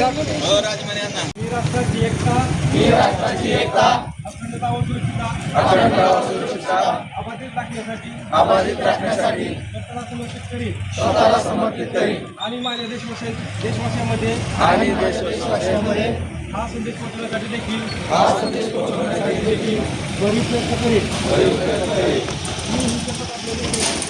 मी राष्ट्राची एकता मी राष्ट्राची एकता अखंडता व सुरक्षितता व सुरक्षितता अबाधित राखण्यासाठी अबाधित राखण्यासाठी स्वतःला समर्पित करीन स्वतःला समर्पित करीन आणि माझ्या देशवासी देशवासियांमध्ये आणि देशवासियांमध्ये हा संदेश पोहोचवण्यासाठी देखील हा संदेश पोहोचवण्यासाठी देखील बरीच प्रयत्न करीन प्रयत्न मी ही शपथ आपल्या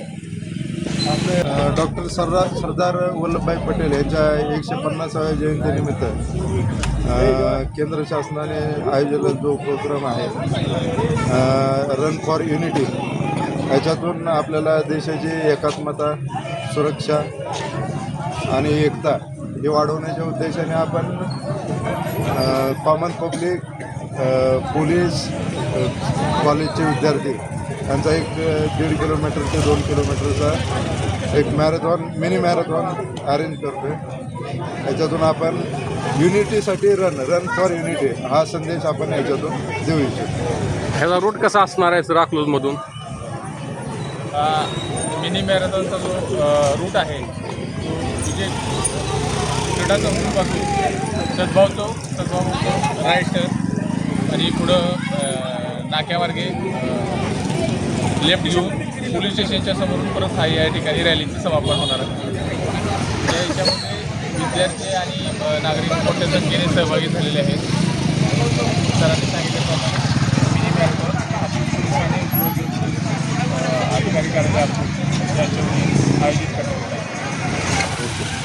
डॉक्टर सरदार सरदार वल्लभभाई पटेल यांच्या एकशे पन्नासाव्या जयंतीनिमित्त केंद्र शासनाने आयोजित जो उपक्रम आहे रन फॉर युनिटी याच्यातून आपल्याला देशाची एकात्मता सुरक्षा आणि एकता हे वाढवण्याच्या उद्देशाने आपण कॉमन पब्लिक पोलीस कॉलेजचे विद्यार्थी त्यांचा एक दीड किलोमीटर ते दोन किलोमीटरचा एक मॅरेथॉन मिनी मॅरेथॉन अरेंज करतो आहे याच्यातून आपण युनिटीसाठी रन रन फॉर युनिटी हा संदेश आपण याच्यातून देऊ इच्छितो. ह्याचा रूट कसा असणार आहे हा मिनी मॅरेथॉनचा जो रूट आहे तो विजय क्रीडा चौकीपासून सद्भाव चौक सद्भाव चौक राईट आणि पुढं नाक्यामार्गे लेफ्ट घेऊन पोलीस स्टेशनच्या समोरून परत हा या ठिकाणी रॅलीचं समापन होणार आहे. या याच्यामध्ये विद्यार्थी आणि नागरिक मोठ्या संख्येने सहभागी झालेले आहेत. सरांनी सांगितल्याप्रमाणे मिनी मॅरेथॉन आपली अधिकारी कार्यक्रम याच्या वतीने आयोजित करण्यात आले आहे